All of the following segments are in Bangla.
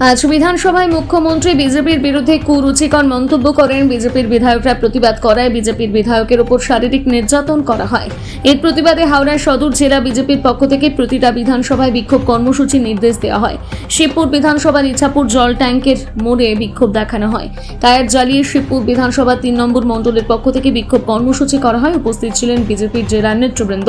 আজ বিধানসভায় মুখ্যমন্ত্রী বিজেপির বিরুদ্ধে কুরুচিকর মন্তব্য করেন। বিজেপির বিধায়করা প্রতিবাদ করায় বিজেপির বিধায়কের উপর শারীরিক নির্যাতন করা হয়। এর প্রতিবাদে হাওড়া সদর জেলা বিজেপির পক্ষ থেকে প্রতিটা বিধানসভায় বিক্ষোভ কর্মসূচির নির্দেশ দেওয়া হয়। শিবপুর বিধানসভার ইছাপুর জল ট্যাঙ্কের মোড়ে বিক্ষোভ দেখানো হয়। টায়ার জ্বালিয়ে শিবপুর বিধানসভা তিন নম্বর মণ্ডলের পক্ষ থেকে বিক্ষোভ কর্মসূচি করা হয়। উপস্থিত ছিলেন বিজেপির জেলার নেতৃবৃন্দ।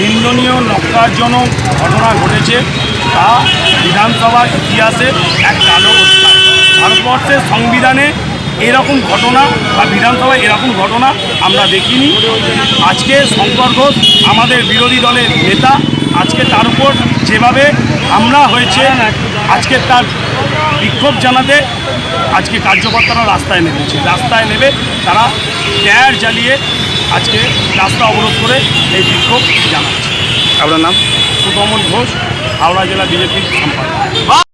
নিন্দনীয় নক্কারজনক ঘটনা ঘটেছে তা বিধানসভার ইতিহাসে এক কালো ভারতবর্ষের সংবিধানে এরকম ঘটনা বা বিধানসভায় এরকম ঘটনা আমরা দেখিনি। আজকে শঙ্কর ঘোষ আমাদের বিরোধী দলের নেতা, আজকে তার উপর যেভাবে হামলা হয়েছে, আজকে তার বিক্ষোভ জানাতে আজকে কার্যকর্তারা রাস্তায় নেমেছে। রাস্তায় নেমে তারা টায়ার জ্বালিয়ে আজকে রাস্তা অবরোধ করে এই বিক্ষোভ জানাচ্ছে। আপনার নাম? সুকমল ঘোষ হাওড়া জেলা বিজেপির সম্পাদক।